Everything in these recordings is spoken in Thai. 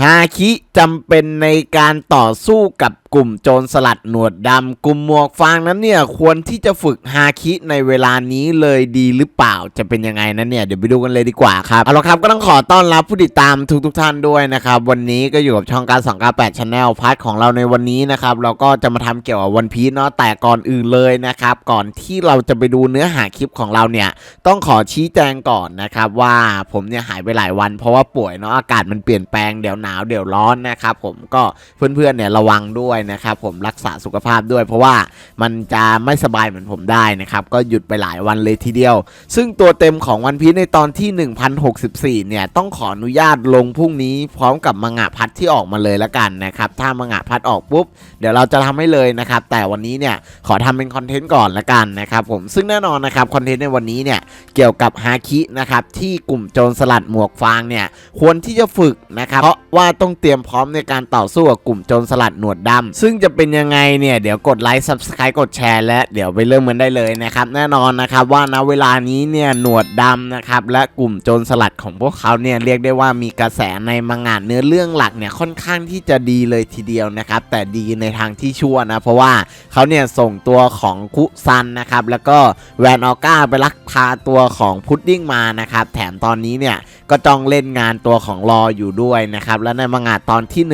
ฮาคิจำเป็นในการต่อสู้กับกลุ่มโจรสลัดหนวดดำกลุ่มหมวกฟางนั้นเนี่ยควรที่จะฝึกฮาคิในเวลานี้เลยดีหรือเปล่าจะเป็นยังไงนั้นเนี่ยเดี๋ยวไปดูกันเลยดีกว่าครับเอาละครับก็ต้องขอต้อนรับผู้ติดตามทุกทุกๆท่านด้วยนะครับวันนี้ก็อยู่กับช่องการ298 Channel พาร์ทของเราในวันนี้นะครับเราก็จะมาทำเกี่ยวกับวันพีชเนาะแต่ก่อนอื่นเลยนะครับก่อนที่เราจะไปดูเนื้อหาคลิปของเราเนี่ยต้องขอชี้แจงก่อนนะครับว่าผมเนี่ยหายไปหลายวัน เพราะว่าป่วยเนาะอากาศมันเปลี่ยนแปลงเดี๋ยวหนาวเดี๋ยวร้อนนะครับผมก็เพื่อนๆเนี่ยระวังด้วยนะครับ ผมรักษาสุขภาพด้วย เพราะว่ามันจะไม่สบายเหมือนผมได้นะครับ ก็หยุดไปหลายวันเลยทีเดียว ซึ่งตัวเต็มของวันพีชในตอนที่ 1064 เนี่ย ต้องขออนุญาตลงพรุ่งนี้พร้อมกับมังงะพัดที่ออกมาเลยละกันนะครับ ถ้ามังงะพัดออกปุ๊บ เดี๋ยวเราจะทำให้เลยนะครับ แต่วันนี้เนี่ยขอทำเป็นคอนเทนต์ก่อนละกันนะครับผมซึ่งแน่นอนนะครับคอนเทนต์ในวันนี้เนี่ยเกี่ยวกับฮาคินะครับที่กลุ่มโจรสลัดหมวกฟางเนี่ยควรที่จะฝึกนะครับเพราะว่าต้องเตรียมพร้อมในการต่อสู้กับกลุ่มโจรสลัดหนวดดำซึ่งจะเป็นยังไงเนี่ยเดี๋ยวกดไลค์ subscribe กดแชร์และเดี๋ยวไปเริ่มกันได้เลยนะครับแน่นอนนะครับว่าณเวลานี้เนี่ยหนวดดำนะครับและกลุ่มโจรสลัดของพวกเขาเนี่ยเรียกได้ว่ามีกระแสในมังงะเนื้อเรื่องหลักเนี่ยค่อนข้างที่จะดีเลยทีเดียวนะครับแต่ดีในทางที่ชั่วนะเพราะว่าเขาเนี่ยส่งตัวของคุซันนะครับแล้วก็แวนออก้าไปลักพาตัวของพุดดิ้งมานะครับแถมตอนนี้เนี่ยก็จ้องเล่นงานตัวของรออยู่ด้วยนะครับและในมังงะตอนที่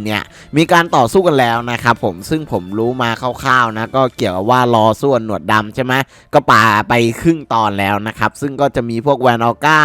1064เนี่ยมีการต่อสู้กันแล้วนะครับผมซึ่งผมรู้มาคร่าวๆนะก็เกี่ยวกับว่ารอส่วนหนวดดำใช่ไหมก็ป่าไปครึ่งตอนแล้วนะครับซึ่งก็จะมีพวกแวนอก้า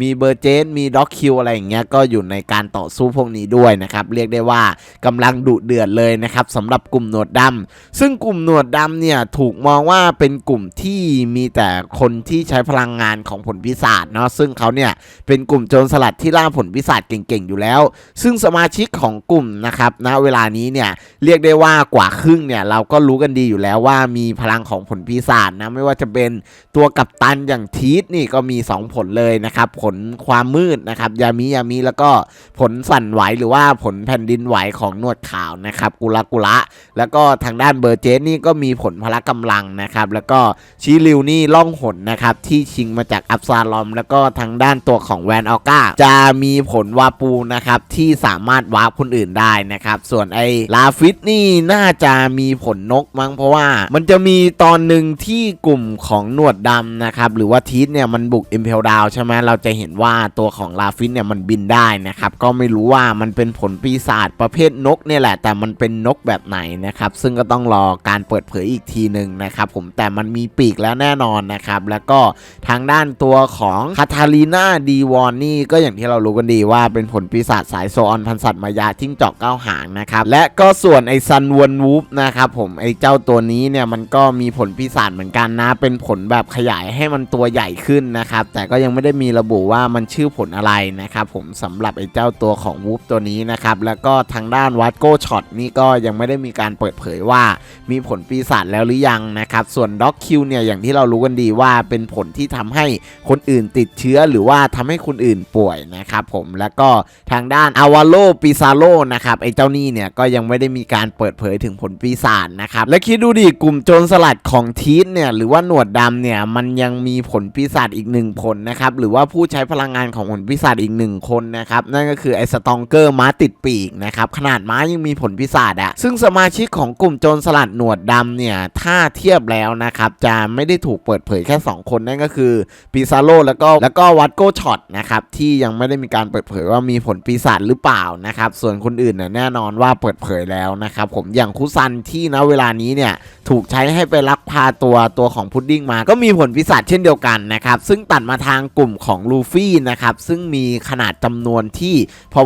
มีเบอร์เจนมีด็อกคิวอะไรอย่างเงี้ยก็อยู่ในการต่อสู้พวกนี้ด้วยนะครับเรียกได้ว่ากำลังดุเดือดเลยนะครับสำหรับกลุ่มหนวดดำซึ่งกลุ่มหนวดดำเนี่ยถูกมองว่าเป็นกลุ่มที่มีแต่คนที่ใช้พลังงานของผลพิศาจเนาะซึ่งเขาเนี่ยเป็นกลุ่มโจรสลัดที่ล่าผลพิศาจเก่งๆอยู่แล้ว ซึ่งสมาชิกของกลุ่มนะครับณเวลานี้เนี่ยเรียกได้ว่ากว่าครึ่งเนี่ยเราก็รู้กันดีอยู่แล้วว่ามีพลังของผลพิศาจนะไม่ว่าจะเป็นตัวกัปตันอย่างทีสนี่ก็มี 2 ผลเลยนะครับผลความมืดนะครับยามิยามิแล้วก็ผลสั่นไหวหรือว่าผลแผ่นดินไหวของนวดขาวนะครับกุละกุละแล้วก็ทางด้านเบอร์เจสนี่ก็มีผลพละกำลังนะครับแล้วก็ชิริวนี่ล่องหนนะครับที่ชิงมาจากอับซาลอม แล้วก็ทางด้านตัวของแวนออก้าจะมีผลวาปูนะครับที่สามารถวาร์ปคนอื่นได้นะครับส่วนไอ้ลาฟิตนี่น่าจะมีผลนกมั้งเพราะว่ามันจะมีตอนหนึ่งที่กลุ่มของหนวดดำนะครับหรือว่าทีสเนี่ยมันบุกอิมเพลดาวใช่ไหมเราจะเห็นว่าตัวของลาฟิตเนี่ยมันบินได้นะครับก็ไม่รู้ว่ามันเป็นผลปีศาจประเภทนกเนี่ยแหละ แต่มันเป็นนกแบบไหนนะครับซึ่งก็ต้องรอการเปิดเผยอีกทีหนึ่งนะครับผมแต่มันมีปีกแล้วแน่นอนนะครับแล้วก็ทางด้านตัวของคาทาลีนาดีวอนนี่ก็อย่างที่เรารู้กันดีว่าเป็นผลปีศาจสายโซออนพันสัตว์มายาทิ้งจาะเก้าหางนะครับและก็็ส่วนไอซันวนวูฟนะครับผมไอเจ้าตัวนี้เนี่ยมันก็มีผลปีศาจเหมือนกันนะ เป็นผลแบบขยายให้มันตัวใหญ่ขึ้นนะครับ แต่ก็ยังไม่ได้มีระบุว่ามันชื่อผลอะไรนะครับผมสำหรับไอเจ้าตัวของวูฟตัวนี้นะครับแล้วก็ทางด้านวัดโกช็อตนี่ก็ยังไม่ได้มีการเปิดเผยว่ามีผลปีศาจแล้วหรือยังนะครับส่วนด็อกคิวเนี่ยอย่างที่เรารู้กันดีว่าเป็นผลที่ทำให้คนอื่นติดเชื้อหรือว่าทำให้คนอื่นป่วยนะครับผมแล้วก็ทางด้านอาวาโลปิซาโลนะครับไอเจ้านี่เนี่ยก็ยังไม่ได้มีการเปิดเผยถึงผลปีศาจนะครับ และคิดดูดิกลุ่มโจรสลัดของทีสเนี่ยหรือว่าหนวดดำเนี่ยมันยังมีผลปีศาจอีกหนึ่งผลนะครับหรือว่าผู้ใช้พลังงานของผลปีศาจอีกหนึ่งคนนะครับนั่นก็คือไอ้สตองเกอร์ม้าติดปีกนะครับขนาดม้ายังมีผลปีศาจอะซึ่งสมาชิกของกลุ่มโจรสลัดหนวดดำเนี่ยถ้าเทียบแล้วนะครับจะไม่ได้ถูกเปิดเผยแค่ 2 คนนั่นก็คือปิซาโลแล้วก็แล้วก็วัดโกช็อตนะครับที่ยังไม่ได้มีการเปิดเผยว่ามีผลปีศาจหรือเปล่านะครับส่วนคนอื่นเนี่ยแน่นอนว่าเปิดเผยแล้วนะครับผมอย่างคุซันที่ณเวลานี้เนี่ยถูกใช้ให้ไปลักพาตัวตัวของพุดดิ้งมาก็มีผลปีศาจเช่นเดียวกันนะครับซึ่งตัดมาทางกลุ่มของลูฟี่นะครับซึ่งมีขนาดจำนวนที่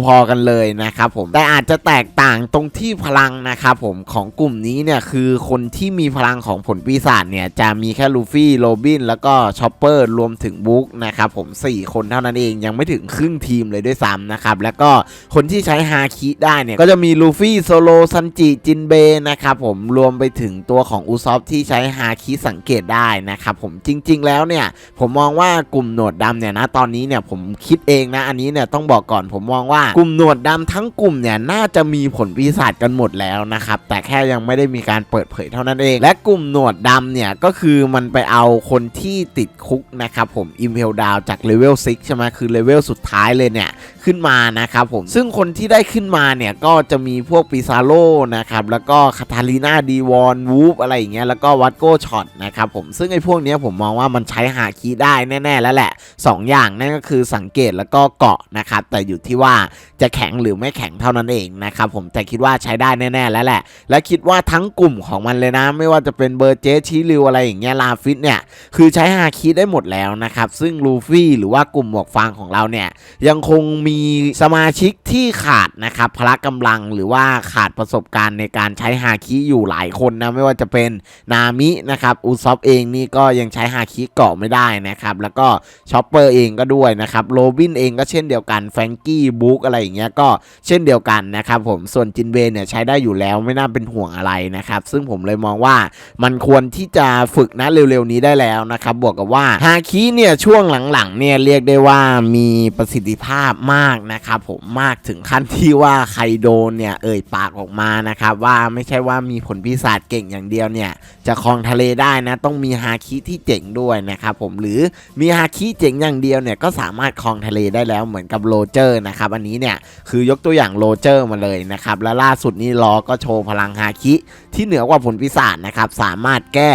พอๆกันเลยนะครับผมแต่อาจจะแตกต่างตรงที่พลังนะครับผมของกลุ่มนี้เนี่ยคือคนที่มีพลังของผลปีศาจเนี่ยจะมีแค่ลูฟี่โรบินแล้วก็ชอปเปอร์รวมถึงบุ๊กนะครับผม 4 คนเท่านั้นเองยังไม่ถึงครึ่งทีมเลยด้วยซ้ำนะครับแล้วก็คนที่ใช้ฮาคิได้เนี่ยก็จะมีลูฟี่โซโลซันจิจินเบนะครับผมรวมไปถึงตัวของอุซอฟที่ใช้ฮาคิสังเกตได้นะครับผมจริง ๆ แล้วเนี่ยผมมองว่ากลุ่มหนวดดำเนี่ยนะตอนนี้เนี่ยผมคิดเองนะอันนี้เนี่ยต้องบอกก่อนผมมองว่ากลุ่มหนวดดำทั้งกลุ่มเนี่ยน่าจะมีผลปีศาจกันหมดแล้วนะครับแต่แค่ยังไม่ได้มีการเปิดเผยเท่านั้นเอง และกลุ่มหนวดดำเนี่ยก็คือมันไปเอาคนที่ติดคุกนะครับผมอิมเพลดาวจากเลเวล6ใช่ไหมคือเลเวลสุดท้ายเลยเนี่ยขึ้นมานะครับผมซึ่งคนที่ได้ขึ้นมาเนี่ยก็จะมีพวกปิซาโลนะครับแล้วก็คาทาลีนาดีวอนวูฟอะไรอย่างเงี้ยแล้วก็วัตโกช็อตนะครับผมซึ่งไอ้พวกเนี้ยผมมองว่ามันใช้หาคีได้แน่ ๆ แล้วแหละ 2 อย่างนั่นก็คือสังเกตแล้วก็เกาะนะครับแต่อยู่ที่ว่าจะแข็งหรือไม่แข็งเท่านั้นเองนะครับผมแต่คิดว่าใช้ได้แน่ ๆ แล้วแหละ และคิดว่าทั้งกลุ่มของมันเลยนะ ไม่ว่าจะเป็นเบอร์เจสชีริวอะไรอย่างเงี้ยลาฟิตเนี่ยคือใช้ฮาคีได้หมดแล้วนะครับซึ่งลูฟี่หรือว่ากลุ่มหมวกฟางของเราเนี่ยยังคงมีสมาชิกที่ขาดนะครับพละกำลังหรือว่าขาดประสบการณ์ในการใช้ฮาคิอยู่หลายคนนะไม่ว่าจะเป็นนามินะครับอุซอฟเองนี่ก็ยังใช้ฮาคิเกาะไม่ได้นะครับแล้วก็ชอปเปอร์เองก็ด้วยนะครับโรบินเองก็เช่นเดียวกันแฟงกี้บุ๊กอะไรอย่างเงี้ยก็เช่นเดียวกันนะครับผมส่วนจินเบเนี่ยใช้ได้อยู่แล้วไม่น่าเป็นห่วงอะไรนะครับซึ่งผมเลยมองว่ามันควรที่จะฝึกนะเร็วๆนี้ได้แล้วนะครับบวกกับว่าฮาคิเนี่ยช่วงหลังๆเนี่ยเรียกได้ว่ามีประสิทธิภาพมากนะครับผมมากถึงขั้นที่ว่าใครโดนเนี่ยเอ่ยปากออกมานะครับว่าไม่ใช่ว่ามีผลพิศาจเก่งอย่างเดียวเนี่ยจะคลองทะเลได้นะต้องมีฮาคิที่เจ๋งด้วยนะครับผมหรือมีฮาคิเจ๋งอย่างเดียวเนี่ยก็สามารถคลองทะเลได้แล้วเหมือนกับโรเจอร์นะครับอันนี้เนี่ยคือยกตัวอย่างโรเจอร์มาเลยนะครับและล่าสุดนี้ลอก็โชว์พลังฮาคิที่เหนือกว่าผลปีศาจนะครับสามารถแก้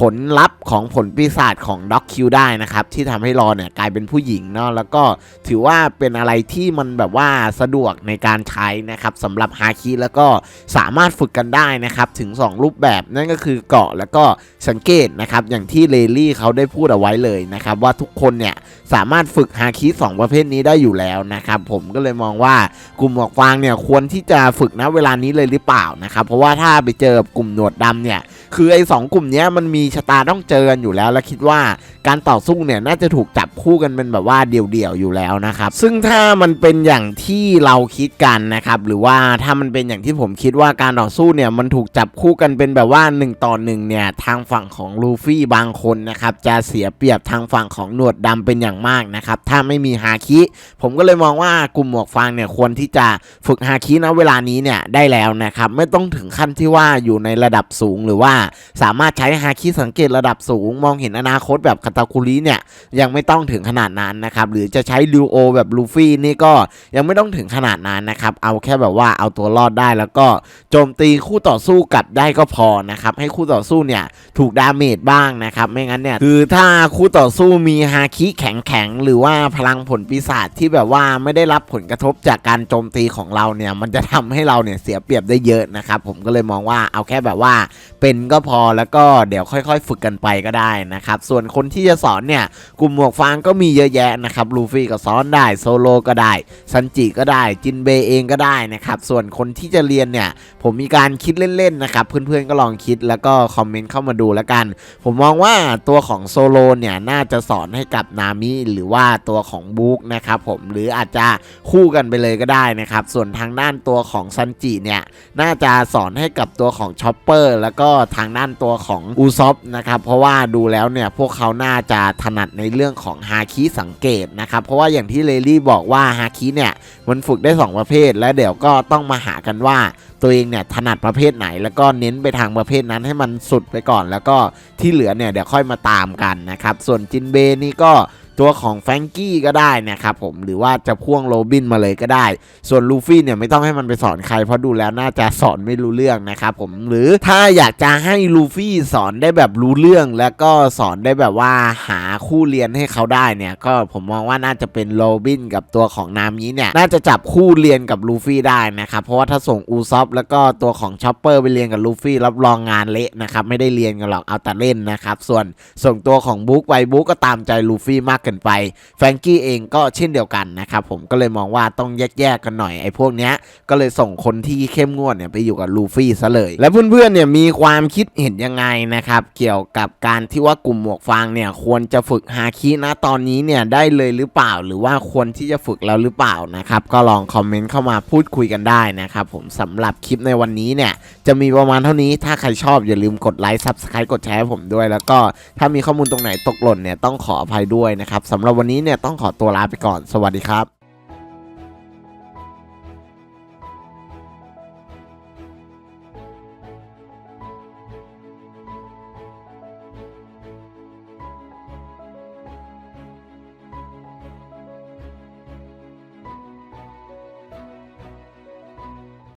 ผลลัพธ์ของผลปีศาจของด็อกคิวได้นะครับที่ทำให้ลอเนี่ยกลายเป็นผู้หญิงเนาะแล้วก็ถือว่าเป็นอะไรที่มันแบบว่าสะดวกในการใช้นะครับสำหรับฮาคิแล้วก็สามารถฝึกกันได้นะครับถึง 2 รูปแบบนั่นก็คือเกาะแล้วก็สังเกตนะครับอย่างที่เลลี่เขาได้พูดเอาไว้เลยนะครับว่าทุกคนเนี่ยสามารถฝึกฮาคิสองประเภทนี้ได้อยู่แล้วนะครับผมก็เลยมองว่ากลุ่มหมวกฟางเนี่ยควรที่จะฝึกณเวลานี้เลยหรือเปล่านะครับเพราะว่าถ้าไปเจอกับกลุ่มหนวดดำเนี่ยคือไอ้สองกลุ่มนี้มันมีชะตาต้องเจอกันอยู่แล้ว และคิดว่าการต่อสู้เนี่ยน่าจะถูกจับคู่กันเป็นแบบว่าเดี่ยวๆอยู่แล้วนะครับซึ่งถ้ามันเป็นอย่างที่เราคิดกันนะครับหรือว่าถ้ามันเป็นอย่างที่ที่ผมคิดว่าการต่อสู้เนี่ยมันถูกจับคู่กันเป็นแบบว่า 1 ต่อ1เนี่ยทางฝั่งของลูฟี่บางคนนะครับจะเสียเปรียบทางฝั่งของหนวดดำเป็นอย่างมากนะครับถ้าไม่มีฮาคิ ผมก็เลยมองว่ากลุ่มหมวกฟางเนี่ยควรที่จะฝึกฮาคิณเวลานี้เนี่ยได้แล้วนะครับไม่ต้องถึงขั้นที่ว่าอยู่ในระดับสูงหรือว่าสามารถใช้ฮาคิสังเกตระดับสูง มองเห็นอนาคตแบบคาตาคุริเนี่ยยังไม่ต้องถึงขนาดนั้นนะครับหรือจะใช้ลิวโอแบบลูฟี่นี่ก็ยังไม่ต้องถึงขนาดนั้นนะครับเอาแค่แบบว่าเอาตัวรอดได้แล้วก็โจมตีคู่ต่อสู้กลับได้ก็พอนะครับ ให้คู่ต่อสู้เนี่ยถูกดาเมจบ้างนะครับ ไม่งั้นเนี่ยคือถ้าคู่ต่อสู้มีฮาคิแข็งแข็งๆหรือว่าพลังผลปีศาจที่แบบว่าไม่ได้รับผลกระทบจากการโจมตีของเราเนี่ยมันจะทำให้เราเนี่ยเสียเปรียบได้เยอะนะครับผมก็เลยมองว่าเอาแค่แบบว่าเป็นก็พอแล้วก็เดี๋ยวค่อยๆ ฝึกกันไปก็ได้นะครับส่วนคนที่จะสอนเนี่ยกลุ่มหมวกฟางก็มีเยอะแยะนะครับลูฟี่ก็สอนได้โซโลก็ได้ซันจิก็ได้จินเบย์เองก็ได้นะครับส่วนคนที่จะเรียนเนี่ยผมมีการคิดเล่นๆนะครับเพื่อนๆก็ลองคิดแล้วก็คอมเมนต์เข้ามาดูแล้วกัน ผมมองว่าตัวของโซโลเนี่ยน่าจะสอนให้กับนามิหรือว่าตัวของบุ๊กนะครับผมหรืออาจจะคู่กันไปเลยก็ได้นะครับส่วนทางด้านตัวของซันจิเนี่ยน่าจะสอนให้กับตัวของชอปเปอร์แล้วก็ทางด้านตัวของอูซอฟนะครับเพราะว่าดูแล้วเนี่ยพวกเขาน่าจะถนัดในเรื่องของฮาคิสังเกตนะครับเพราะว่าอย่างที่เลลี่บอกว่าฮาคิเนี่ยมันฝึกได้ 2 ประเภท และเดี๋ยวก็ต้องมาหากันว่าตัวเองเนี่ยถนัดประเภทไหน แล้วก็เน้นไปทางประเภทนั้นให้มันสุดไปก่อน แล้วก็ที่เหลือเนี่ยเดี๋ยวค่อยมาตามกันนะครับ ส่วนจินเบนี่ก็ ตัวของแฟงกี้ก็ได้นะครับผมหรือว่าจะพ่วงโรบินมาเลยก็ได้ ส่วนลูฟี่เนี่ยไม่ต้องให้มันไปสอนใครเพราะดูแล้วน่าจะสอนไม่รู้เรื่องนะครับผมหรือถ้าอยากจะให้ลูฟี่สอนได้แบบรู้เรื่อง แล้วก็สอนได้แบบว่าหาคู่เรียนให้เขาได้เนี่ยก็ผมมองว่าน่าจะเป็นโรบินกับตัวของนามิเนี่ยน่าจะจับคู่เรียนกับลูฟี่ได้นะครับเพราะว่าถ้าส่งอูซอฟแล้วก็ตัวของชอปเปอร์ไปเรียนกับลูฟี่รับรองงานเละนะครับไม่ได้เรียนกันหรอกเอาแต่เล่นนะครับส่วนส่งตัวของบุ๊กไปบุ๊กก็ตามใจลูฟี่มากกินไปแฟรงกี้เองก็เช่นเดียวกันนะครับผมก็เลยมองว่าต้องแยกๆกันหน่อยไอ้พวกเนี้ยก็เลยส่งคนที่เข้มงวดเนี่ยไปอยู่กับลูฟี่ซะเลย และเพื่อนๆเนี่ยมีความคิดเห็นยังไงนะครับเกี่ยวกับการที่ว่ากลุ่มหมวกฟางเนี่ยควรจะฝึกฮาคินะตอนนี้เนี่ยได้เลยหรือเปล่า หรือว่าควรที่จะฝึกแล้วหรือเปล่านะครับก็ลองคอมเมนต์เข้ามาพูดคุยกันได้นะครับผมสำหรับคลิปในวันนี้เนี่ยจะมีประมาณเท่านี้ถ้าใครชอบอย่าลืมกดไลค์ซับสไครต์กดแชร์ผมด้วย แล้วก็ถ้ามีข้อมูลตรงไหนตกหล่นเนี่ยต้องขออภัยด้วยนะครับนะครับสำหรับวันนี้เนี่ยต้องขอตัวลาไปก่อนสวัสดีครับ